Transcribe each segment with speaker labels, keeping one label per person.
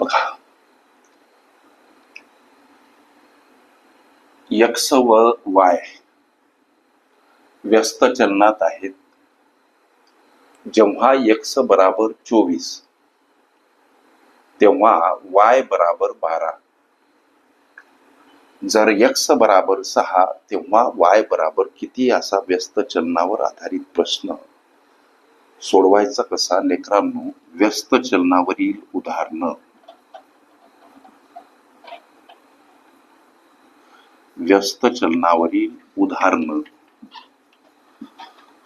Speaker 1: बघा. यक्स व वाय व्यस्त चलनात आहेत. जेव्हा यक्स बराबर चोवीस तेव्हा वाय बराबर बारा. जर यक्स बराबर सहा तेव्हा वाय बराबर किती असा व्यस्त चलनावर आधारित प्रश्न? सोडवायचा कसा लेकरांनो? व्यस्त चलनावरील उदाहरणं. व्यस्त चलनावरील उदाहरणं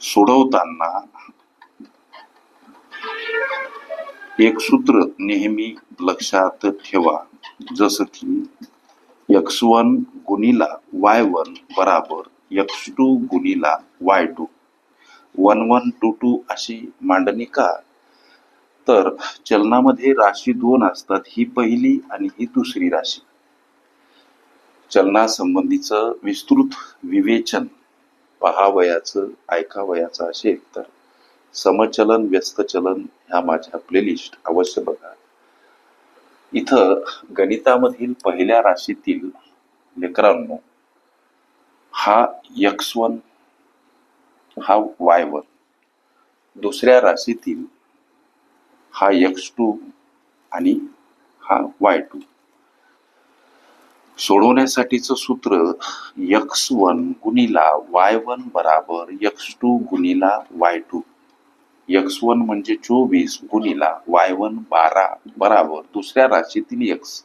Speaker 1: सोडवताना एक सूत्र नेहमी लक्षात ठेवा जसं की एक्स वन गुणिला वाय वन बराबर x two गुणिला y two one one two two अशी मांडणी का? तर चलनामध्ये राशी दोन असतात ही पहिली आणि ही दुसरी राशी. चलनासंबंधीचं विस्तृत विवेचन पहावयाचं ऐकावयाचं असेल तर समचलन व्यस्तचलन ह्या माझ्या प्लेलिस्ट अवश्य बघा. इथं गणितामधील पहिल्या राशीतील लेकरांनो हा यक्स वन हा वाय वन दुसऱ्या राशीतील हा यक्स टू आणि हा वाय टू. सोडवण्यासाठीचं सूत्र यक्स वन गुणिला वाय वन बराबर यक्स टू गुणिला वाय टू. यक्स वन म्हणजे चोवीस गुणिला वाय वन बारा बराबर दुसऱ्या राशीतील यक्स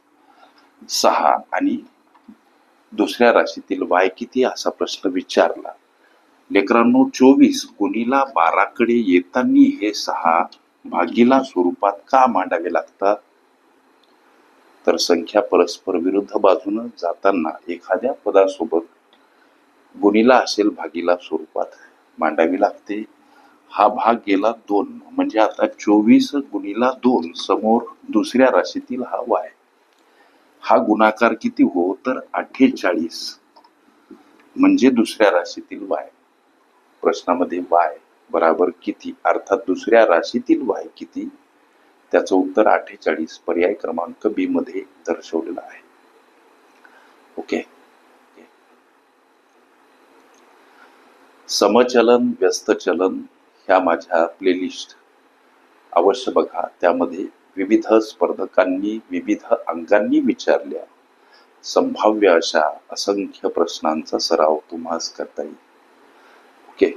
Speaker 1: सहा आणि दुसऱ्या राशीतील वाय किती असा प्रश्न विचारला. लेकरांनो चोवीस गुणिला बाराकडे येताना हे सहा भागीला स्वरूपात का मांडावे लागतात? तर संख्या परस्पर विरुद्ध बाजूनं जाताना एखाद्या पदासोबत गुणीला असेल भागीला स्वरूपात. मांडावी लागते. हा भाग गेला दोन. म्हणजे आता चोवीस गुणीला दोन समोर दुसऱ्या राशीतील हा वाय. हा गुणाकार किती हो? तर अठ्ठेचाळीस. म्हणजे दुसऱ्या राशीतील वाय. प्रश्नामध्ये वाय बराबर किती? अर्थात दुसऱ्या राशीतील वाय किती? त्याचं उत्तर अठ्ठेचाळीस पर्याय क्रमांक बी मध्ये दर्शवलेलं आहे. ओके समचलन व्यस्तचलन ह्या माझ्या प्लेलिस्ट अवश्य बघा त्यामध्ये विविध स्पर्धकांनी विविध अंगांनी विचारल्या. संभाव्य अशा असंख्य प्रश्नांचा सराव तुम्हास करता येईल. ओके